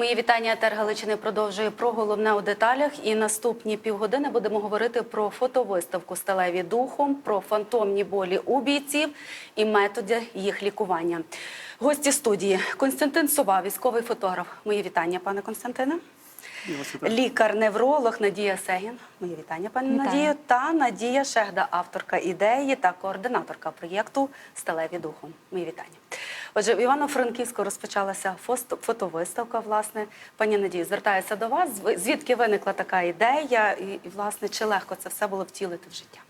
Мої вітання Етер Галичини продовжує про головне у деталях. І наступні півгодини будемо говорити про фотовиставку сталеві духом, про фантомні болі у бійців і методи їх лікування. Гості студії Константин Сова, військовий фотограф. Мої вітання, пане Константине. Лікар-невролог Надія Сегін. Мої вітання, пані Вітаю. Надію. Та Надія Шегда, авторка ідеї та координаторка проєкту Сталеві духом. Мої вітання. Отже, в Івано-Франківську розпочалася фотовиставка. Власне, пані Надію, звертаюся до вас. Звідки виникла така ідея, і, власне чи легко це все було втілити в життя?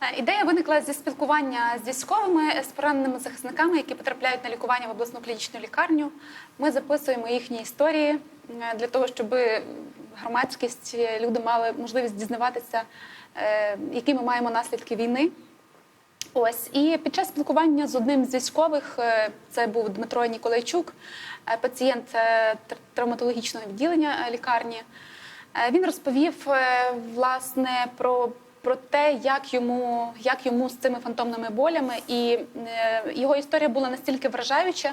Е, Ідея виникла зі спілкування з військовими, з пораненими захисниками, які потрапляють на лікування в обласну клінічну лікарню. Ми записуємо їхні історії е, для того, щоб громадськість, е, люди мали можливість дізнаватися, які ми маємо наслідки війни. Ось і під час спілкування з одним з військових, е, це був Дмитро Ніколайчук, е, пацієнт е, травматологічного відділення лікарні. Він розповів власне про, про те, як йому, як йому з цими фантомними болями, і його історія була настільки вражаюча,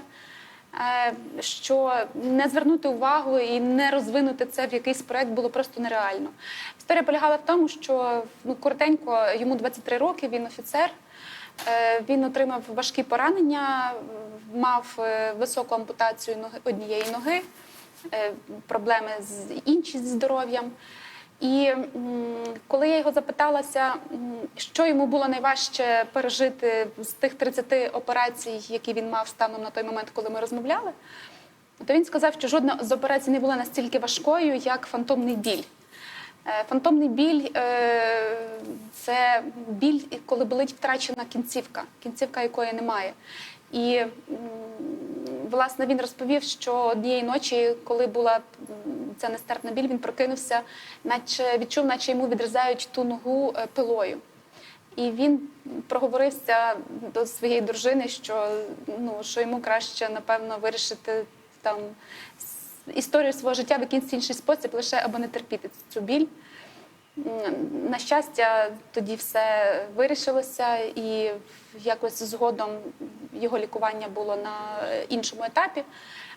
що не звернути увагу і не розвинути це в якийсь проект було просто нереально. Історія полягала в тому, що ну коротенько йому 23 роки, він офіцер. Е, Він отримав важкі поранення, мав е, високу ампутацію однієї ноги, е, проблеми з інші зі здоров'ям. І коли я його запиталася, що йому було найважче пережити з тих 30 операцій, які він мав станом на той момент, коли ми розмовляли, то він сказав, що жодна з операцій не була настільки важкою, як фантомний біль. Е, Фантомний біль е, це біль, коли болить втрачена кінцівка, кінцівка якої немає. І власне він розповів, що однієї ночі, коли була ця нестерпна біль, він прокинувся, наче відчув, наче йому відрізають ту ногу е, пилою. І він проговорився до своєї дружини, що ну що йому краще напевно вирішити там історію свого життя в якийсь інший спосіб, лише аби не терпіти цю біль. На щастя, тоді все вирішилося, і якось згодом його лікування було на іншому етапі.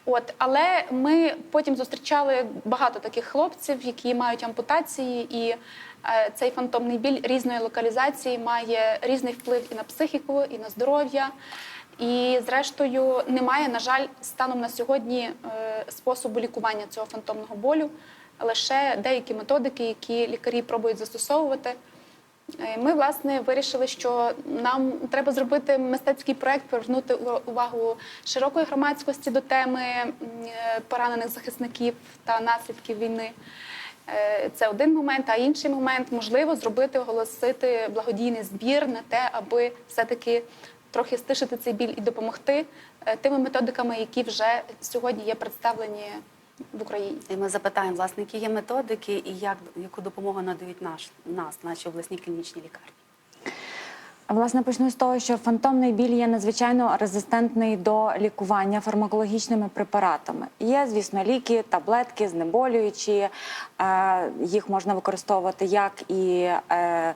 От, але ми потім зустрічали багато таких хлопців, які мають ампутації, і е, цей фантомний біль різної локалізації має різний вплив і на психіку, і на здоров'я. І, зрештою, немає, на жаль, станом на сьогодні е, способу лікування цього фантомного болю, лише деякі методики, які лікарі пробують застосовувати. Е, Ми власне вирішили, що нам треба зробити мистецький проект, привернути увагу широкої громадськості до теми е, поранених захисників та наслідків війни. Це один момент, а інший момент можливо зробити, оголосити благодійний збір на те, аби все-таки трохи стишити цей біль і допомогти е, тими методиками, які вже сьогодні є представлені в Україні. І ми запитаємо, власне, які є методики і як яку допомогу надають наш нас, наші обласні клінічні лікарні. Власне, почну з того, що фантомний біль є надзвичайно резистентний до лікування фармакологічними препаратами. Є, звісно, ліки, таблетки, знеболюючі. Е, їх можна використовувати як і е,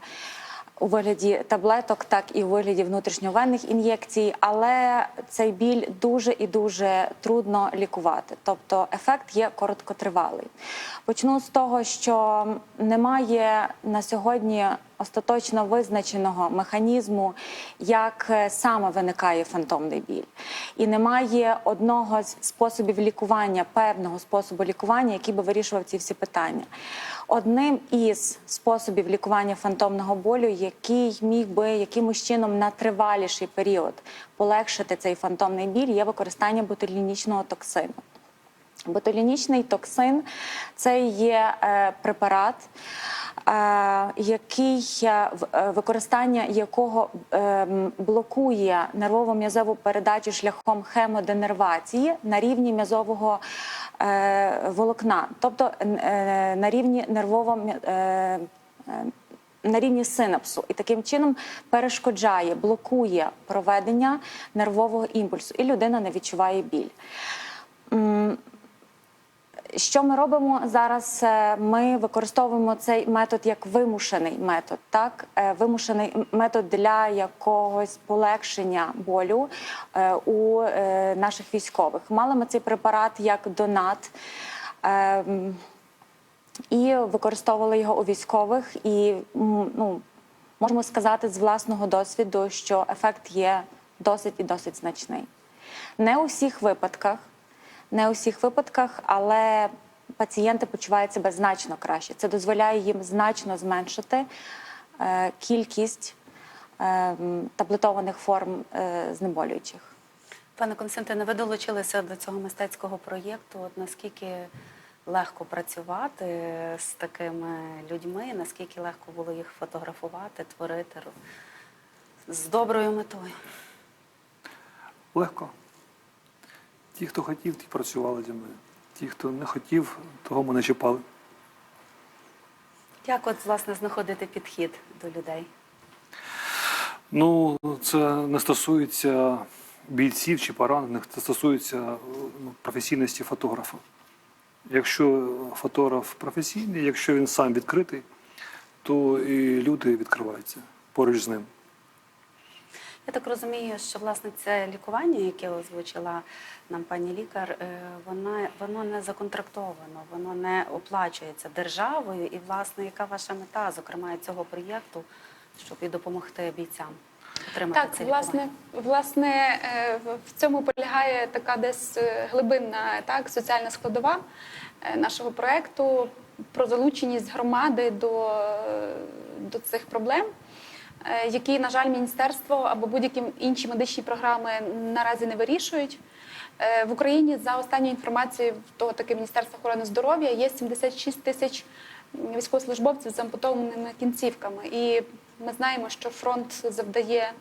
у вигляді таблеток, так і у вигляді внутрішньовенних ін'єкцій, але цей біль дуже і дуже трудно лікувати. Тобто ефект є короткотривалий. Почну з того, що немає на сьогодні остаточно визначеного механізму, як е, саме виникає фантомний біль. І немає одного з способів лікування, певного способу лікування, який би вирішував ці всі питання. Одним із способів лікування фантомного болю, який міг би якимось чином на триваліший період полегшити цей фантомний біль, є використання ботулінічного токсину. Ботулінічний токсин це є е, препарат, е, який е, е, використання якого е, блокує нервово-м'язову передачу шляхом хемоденервації на рівні м'язового волокна, тобто е, на рівні нервово е, е, на рівні синапсу і таким чином перешкоджає, блокує проведення нервового імпульсу, і людина не відчуває біль. Що ми робимо зараз? Е, Ми використовуємо цей метод як вимушений метод, так Е, вимушений метод для якогось полегшення болю е, у наших військових. Мали ми цей препарат як донат. е, і використовували його у військових. І ну, можемо сказати з власного досвіду, що ефект є досить і досить значний. Не у всіх випадках, не у всіх випадках, але пацієнти почувають себе значно краще. Це дозволяє їм значно зменшити е, кількість е, таблетованих форм е, знеболюючих. Пане Константине, ви долучилися до цього мистецького проєкту. От наскільки легко працювати з такими людьми, наскільки легко було їх фотографувати, творити з доброю метою? Легко. Ті, хто хотів, ті працювали зі мною. Ті, хто не хотів, того ми не чіпали. Як от власне знаходити підхід до людей? Ну, це не стосується бійців чи поранених, це стосується ну, професійності фотографа. Якщо фотограф професійний, якщо він сам відкритий, то і люди відкриваються поруч з ним. Я так розумію, що власне це лікування, яке озвучила нам пані лікар, е, вона воно не законтрактовано, воно не оплачується державою. І власне, яка ваша мета, зокрема цього проєкту, щоб і допомогти бійцям отримати Так, це власне, власне, е, в- цьому полягає така десь е, глибинна так, соціальна складова нашого проекту про залученість громади до, до цих проблем. Е, Які, на жаль, міністерство або будь-які інші медичні програми наразі не вирішують. Е, В Україні за останньою інформацією того таки Міністерства охорони здоров'я є 76 тисяч військовослужбовців з ампутованими кінцівками. І ми знаємо, що фронт завдає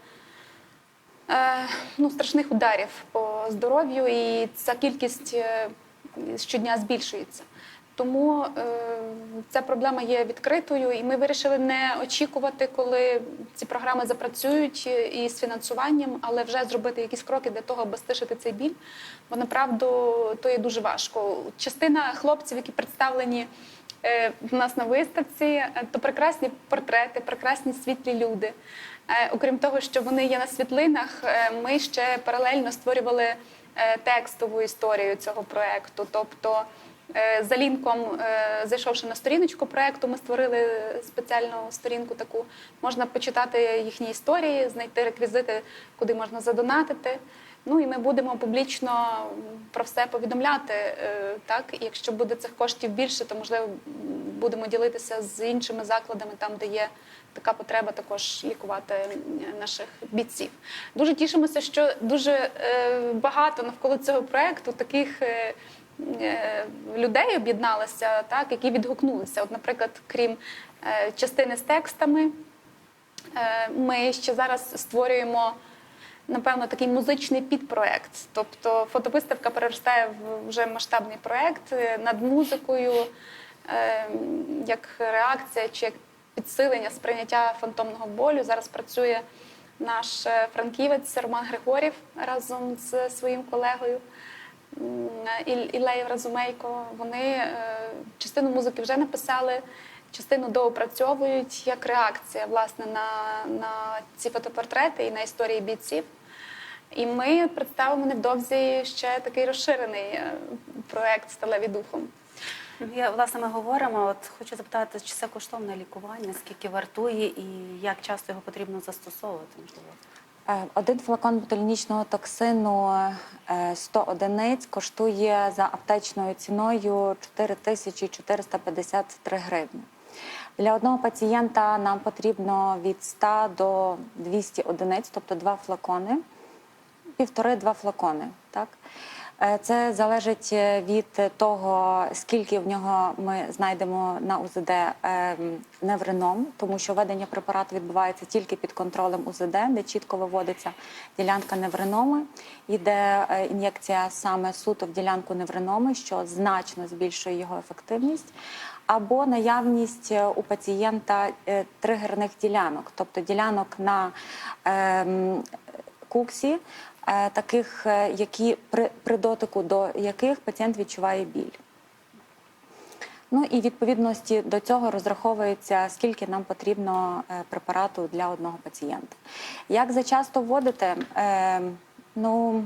е, ну, страшних ударів по здоров'ю, і ця кількість щодня збільшується. Тому е, ця проблема є відкритою, і ми вирішили не очікувати, коли ці програми запрацюють е, і з фінансуванням, але вже зробити якісь кроки для того, аби стишити цей біль. Бо направду то є дуже важко. Частина хлопців, які представлені е, в нас на виставці, е, то прекрасні портрети, прекрасні світлі люди. Е, Окрім того, що вони є на світлинах, е, ми ще паралельно створювали е, текстову історію цього проекту. Тобто, за лінком, е, зайшовши на сторіночку проекту, ми створили спеціальну сторінку таку. Можна почитати їхні історії, знайти реквізити, куди можна задонатити. Ну і ми будемо публічно про все повідомляти. е, Так, і якщо буде цих коштів більше, то можливо будемо ділитися з іншими закладами, там де є така потреба, також лікувати наших бійців. Дуже тішимося, що дуже е, багато навколо цього проекту таких. Е, Людей об'єдналося, так, які відгукнулися. От, наприклад, крім е, частини з текстами, Е, Ми ще зараз створюємо. Напевно, такий музичний підпроект. Тобто фотовиставка переростає в вже масштабний проект над музикою, як реакція чи як підсилення сприйняття фантомного болю. Зараз працює наш франківець Роман Григорів разом з своїм колегою м, Іл- Ілею Разумейко. Вони е, частину музики вже написали, частину доопрацьовують як реакція власне на, на ці фотопортрети і на історії бійців. І ми представимо невдовзі ще такий розширений е, проект Сталеві духом. Я власне ми говоримо. От хочу запитати, чи це коштовне лікування, скільки вартує і як часто його потрібно застосовувати? Можливо, Е, Один флакон ботулінічного токсину е, 100 одиниць коштує за аптечною ціною 4453 гривні. Для одного пацієнта нам потрібно від 100 до 200 одиниць, тобто два флакони, півтори-два флакони. Так? Е, Це залежить е, від того, скільки в нього ми знайдемо на УЗД е, неврином, тому що введення препарату відбувається тільки під контролем УЗД, де чітко виводиться ділянка невриноми. Йде е, ін'єкція саме суто в ділянку невриноми, що значно збільшує його ефективність. Або наявність у пацієнта тригерних ділянок, тобто ділянок на ем, куксі, таких, е, які при, при дотику до яких пацієнт відчуває біль. Ну і відповідності до цього розраховується, скільки нам потрібно е, препарату для одного пацієнта. Як зачасто вводити? Е, ну,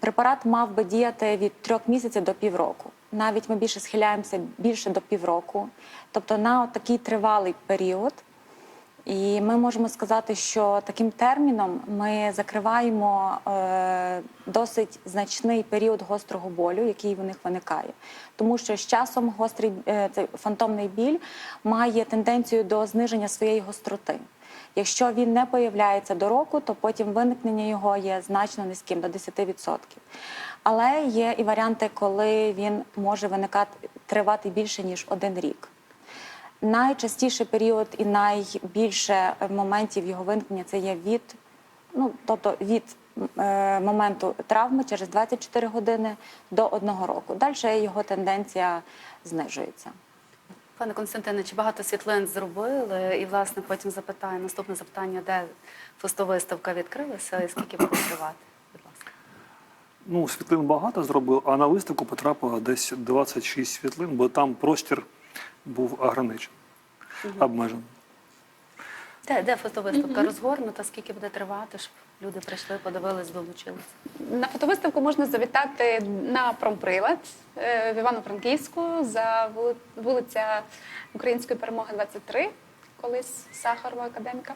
Препарат мав би діяти від трьох місяців до півроку. Навіть ми більше схиляємося більше до півроку. Тобто на такий тривалий період. І ми можемо сказати, що таким терміном ми закриваємо е, досить значний період гострого болю, який в них виникає. Тому що з часом гострий е, цей фантомний біль має тенденцію до зниження своєї гостроти. Якщо він не появляється до року, то потім виникнення його є значно низьким до 10%. Але є і варіанти, коли він може виникати тривати більше ніж один рік. Найчастіший період і найбільше моментів його виникнення це є від, ну тобто від е, моменту травми через 24 години до одного року. Далі його тенденція знижується. Пане Константине, чи багато світлин зробили? І, власне, потім запитаю наступне запитання, де фотовиставка відкрилася і скільки буде тривати? Будь ласка. Ну, світлин багато зробив, а на виставку потрапило десь 26 світлин, бо там простір був ограничений, обмежений. Де, де фотовиставка розгорнута? Скільки буде тривати, щоб люди прийшли, подивились, долучилися? На фотовиставку можна завітати на промприлад е, в Івано-Франківську за вули- вулиця Української перемоги 23, колись Сахарова академіка.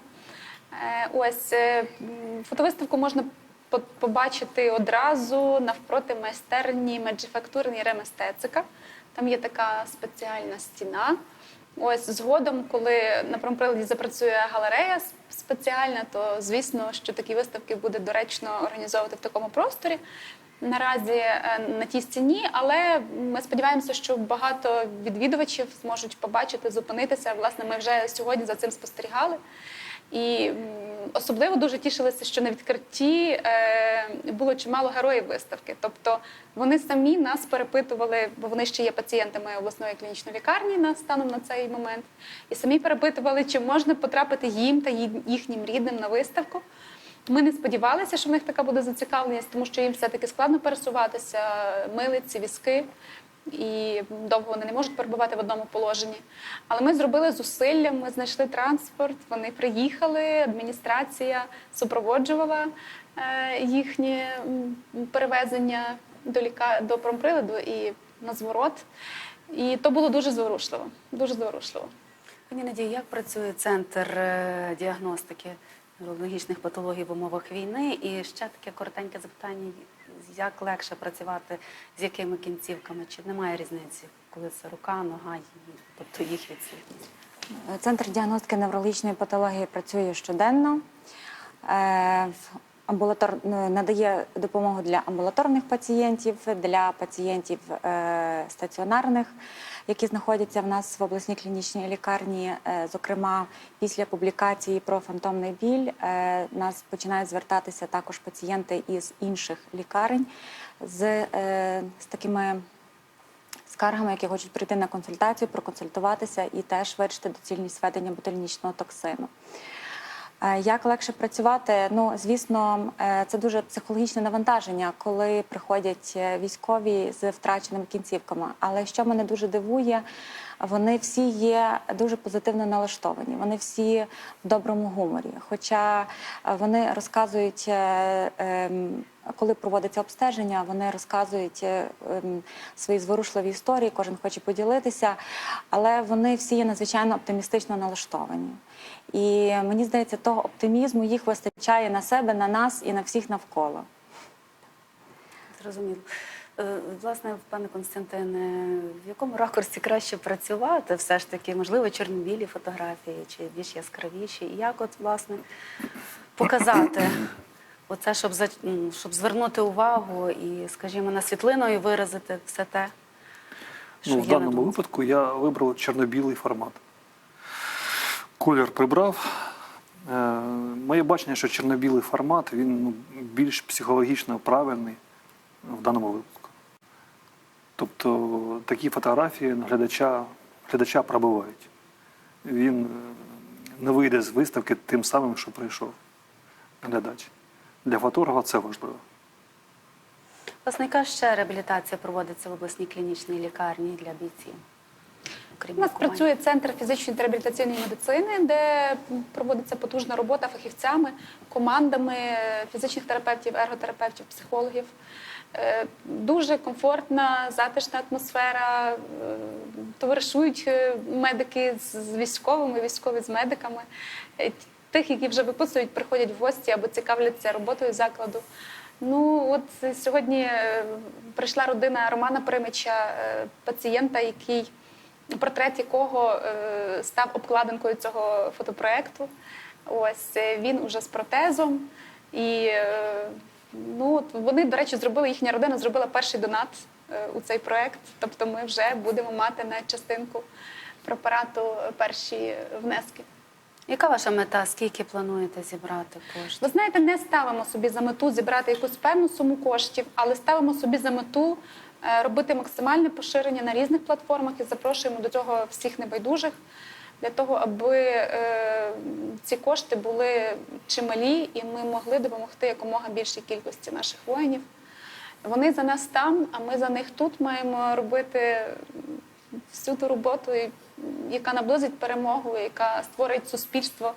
Е, Ось е, м, фотовиставку можна по- побачити одразу навпроти майстерні меджефактурні реместецика. Там є така спеціальна стіна. Ось згодом, коли на промприладі запрацює галерея спеціальна, то звісно, що такі виставки буде доречно організовувати в такому просторі. Наразі е, на тій стіні, але ми сподіваємося, що багато відвідувачів зможуть побачити, зупинитися. Власне, ми вже сьогодні за цим спостерігали. І особливо дуже тішилися, що на відкритті е, було чимало героїв виставки. Тобто вони самі нас перепитували, бо вони ще є пацієнтами обласної клінічної лікарні на станом на цей момент, і самі перепитували, чи можна потрапити їм та їхнім рідним на виставку. Ми не сподівалися, що в них така буде зацікавленість, тому що їм все-таки складно пересуватися, милиці, візки, і довго вони не можуть перебувати в одному положенні. Але ми зробили зусилля, ми знайшли транспорт, вони приїхали, адміністрація супроводжувала е, їхнє перевезення до ліка... до промприладу і на зворот. І то було дуже зворушливо. Дуже зворушливо. Пані Надія, як працює центр е, діагностики неврологічних патологій в умовах війни? І ще таке коротеньке запитання: як легше працювати з якими кінцівками? Чи немає різниці, коли це рука, нога, тобто їх відсутність? Центр діагностики неврологічної патології працює щоденно. Амбулатор е, надає допомогу для амбулаторних пацієнтів, для пацієнтів е, стаціонарних, які знаходяться в нас в обласній клінічній лікарні. Е, Зокрема, після публікації про фантомний біль нас починають звертатися також пацієнти із інших лікарень з, з такими скаргами, які хочуть прийти на консультацію, проконсультуватися і теж вирішити доцільність введення ботулінічного токсину. Е, Як легше працювати? Ну, звісно, е, це дуже психологічне навантаження, коли приходять е, військові з втраченими кінцівками. Але що мене дуже дивує, вони всі є дуже позитивно налаштовані. Вони всі в доброму гуморі. Хоча е, вони розказують, е, ем, коли проводиться обстеження, вони розказують е, ем, свої зворушливі історії, кожен хоче поділитися, але вони всі є надзвичайно оптимістично налаштовані. І мені здається, того оптимізму їх вистачає на себе, на нас і на всіх навколо. Зрозуміло. Е, Власне, пане Константине, в якому ракурсі краще працювати? Все ж таки, можливо, чорно-білі фотографії чи більш яскравіші? І як, от, власне, показати оце, щоб, за- щоб звернути увагу і, скажімо, на світлиною виразити все те, що Ну, в даному думці? випадку я вибрав чорно-білий формат. Колір прибрав. Е, Моє бачення, що чорно-білий формат він ну, більш психологічно правильний в даному випадку. Тобто такі фотографії глядача, глядача пробивають. Він е, не вийде з виставки тим самим, що прийшов глядач. Для фотографа це важливо. Власне, яка ще реабілітація проводиться в обласній клінічній лікарні для бійців? У нас працює центр фізичної та реабілітаційної медицини, де проводиться потужна робота фахівцями, командами фізичних терапевтів, ерготерапевтів, психологів. Е, Дуже комфортна, затишна атмосфера. е, Товаришують е, медики з військовими, військові з медиками. Тих, які вже виписують, приходять в гості або цікавляться роботою закладу. Ну от сьогодні прийшла родина Романа Примича, пацієнта, який портрет якого став обкладинкою цього фотопроекту. Ось він уже з протезом. І ну, вони, до речі, зробили їхня родина зробила перший донат е, у цей проект. Тобто ми вже будемо мати на частинку препарату перші внески. Яка ваша мета? Скільки плануєте зібрати коштів? Ви знаєте, не ставимо собі за мету зібрати якусь певну суму коштів, але ставимо собі за мету е, робити максимальне поширення на різних платформах і запрошуємо до цього всіх небайдужих для того, аби е, ці кошти були чималі і ми могли допомогти якомога більшій кількості наших воїнів. Вони за нас там, а ми за них тут маємо робити всю ту роботу, яка наблизить перемогу, яка створить суспільство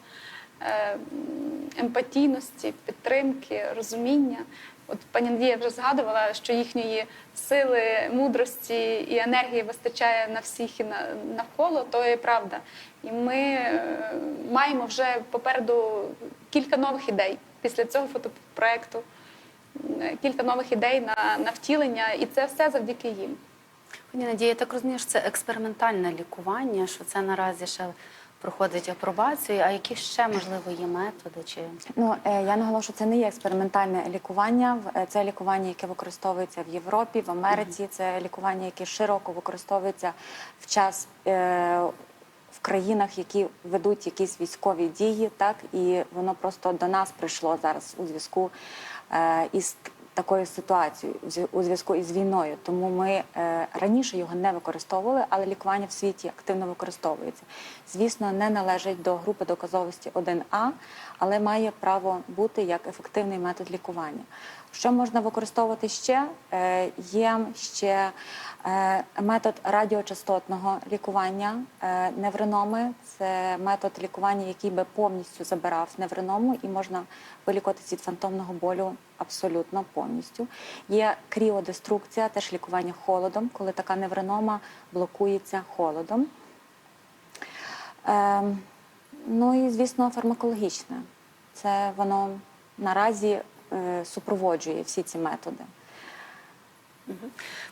е, емпатійності, підтримки, розуміння. От пані Надія вже згадувала, що їхньої сили, мудрості і енергії вистачає на всіх і на- навколо, то є правда. І ми е, маємо вже попереду кілька нових ідей після цього фотопроекту, кілька нових ідей на, на втілення, і це все завдяки їм. Пані Надія, я так розумію, що це експериментальне лікування, що це наразі ще проходить апробацію. А які ще можливо є методи? Чи Ну е, я наголошу, це не є експериментальне лікування. Е, Це лікування, яке використовується в Європі, в Америці. Це лікування, яке широко використовується в час е, в країнах, які ведуть якісь військові дії, так і воно просто до нас прийшло зараз у зв'язку е, із такою ситуацією, у зв'язку із війною. Тому ми е, раніше його не використовували, але лікування в світі активно використовується. Звісно, не належить до групи доказовості 1А, але має право бути як ефективний метод лікування. Що можна використовувати ще? Е, Є ще е, метод радіочастотного лікування е, невриноми. Це метод лікування, який би повністю забирав невриному, і можна вилікуватися від фантомного болю абсолютно повністю. Є кріодеструкція, теж лікування холодом, коли така невринома блокується холодом. Ну і звісно, фармакологічне. Це воно наразі супроводжує всі ці методи.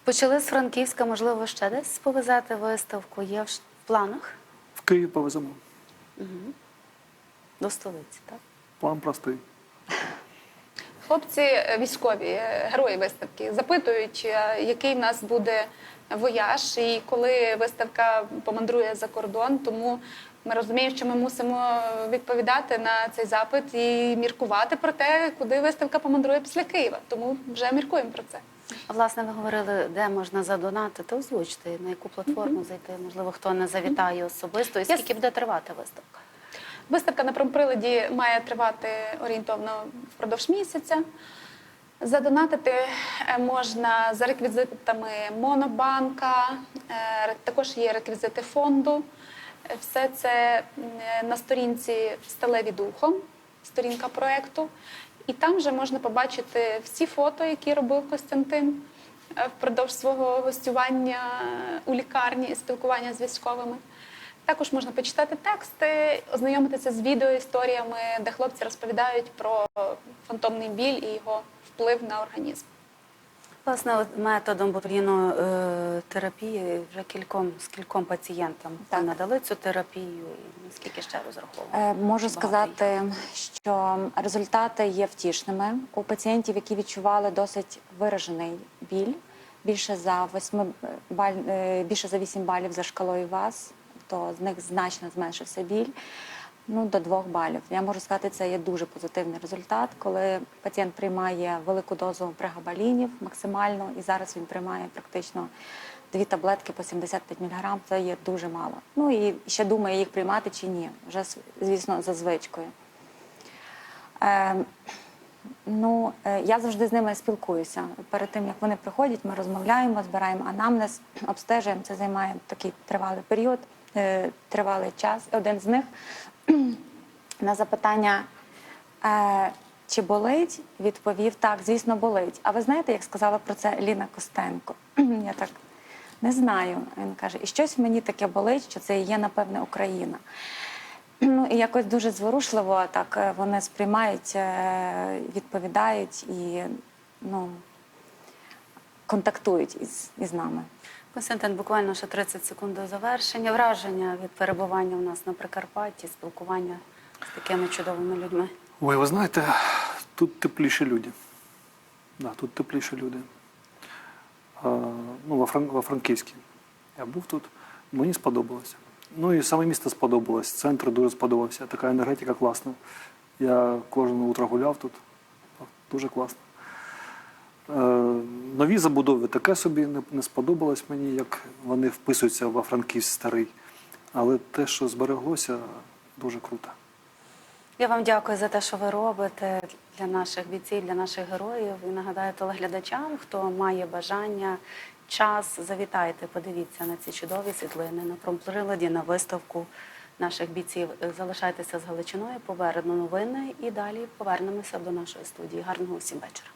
почали з Франківська? Можливо, ще десь повезати виставку? Є в планах В Київ повеземо. до столиці, так? План простий. Хлопці е, військові, е, герої виставки, запитують, е, який в нас буде вояж, і коли виставка помандрує за кордон. Тому ми розуміємо, що ми мусимо відповідати на цей запит і міркувати про те, куди виставка помандрує після Києва. Тому вже міркуємо про це. Власне, ви говорили, де можна задонатити, озвучте, на яку платформу зайти. Можливо, хто не завітає особисто, і скільки буде тривати виставка? Виставка на промприладі має тривати орієнтовно впродовж місяця. Задонатити е, можна за реквізитами Монобанка, е, також є реквізити фонду. Все це на сторінці Сталеві духом, сторінка проєкту. І там вже можна побачити всі фото, які робив Костянтин е, впродовж свого гостювання у лікарні і спілкування з військовими. Також можна почитати тексти, ознайомитися з відеоісторіями, де хлопці розповідають про фантомний біль і його вплив на організм. Власне, от методом потрібно е, терапії вже кільком з кільком пацієнтам Так. надали цю терапію. І наскільки ще розраховуєте? Е, Можу багато сказати, що результати є втішними у пацієнтів, які відчували досить виражений біль. Більше за 8 баль, е, більше за 8 балів за шкалою ВАС, то з них значно зменшився біль. Ну, до 2 балів. Я можу сказати, це є дуже позитивний результат, коли пацієнт приймає велику дозу прегабалінів максимально, і зараз він приймає практично дві таблетки по 75 мг. Це є дуже мало. Ну і ще думає, їх приймати чи ні. Вже звісно за звичкою. Е, Ну, е, я завжди з ними спілкуюся. Перед тим як вони приходять, ми розмовляємо, збираємо анамнез, обстежуємо. Це займає такий тривалий період, е, тривалий час. Один з них на запитання, е, чи болить, відповів так, звісно, болить. А ви знаєте, як сказала про це Ліна Костенко? Я так не знаю. Він каже, і щось мені таке болить, що це є, напевне, Україна. Ну і якось дуже зворушливо так е, вони сприймають, е, відповідають і ну, контактують із, із нами. Константин, буквально ще 30 секунд до завершення. Враження від перебування у нас на Прикарпатті, спілкування з такими чудовими людьми. Ой, ви знаєте, тут тепліші люди. Да, тут тепліші люди. А, ну, во, Фран... во Франківській. Я був тут, мені сподобалося. Ну і саме місто сподобалось, центр дуже сподобався. Така енергетика класна. Я кожне утро гуляв тут. Дуже класно. Е, нові забудови таке собі не, сподобалось мені, як вони вписуються во Франківськ старий. Але те, що збереглося, дуже круто. Я вам дякую за те, що ви робите для наших бійців, для наших героїв. І нагадаю телеглядачам, хто має бажання, час, завітайте, подивіться на ці чудові світлини, на промприладі, на виставку наших бійців. Залишайтеся з Галичиною, поверну новини і далі повернемося до нашої студії. Гарного усім вечора.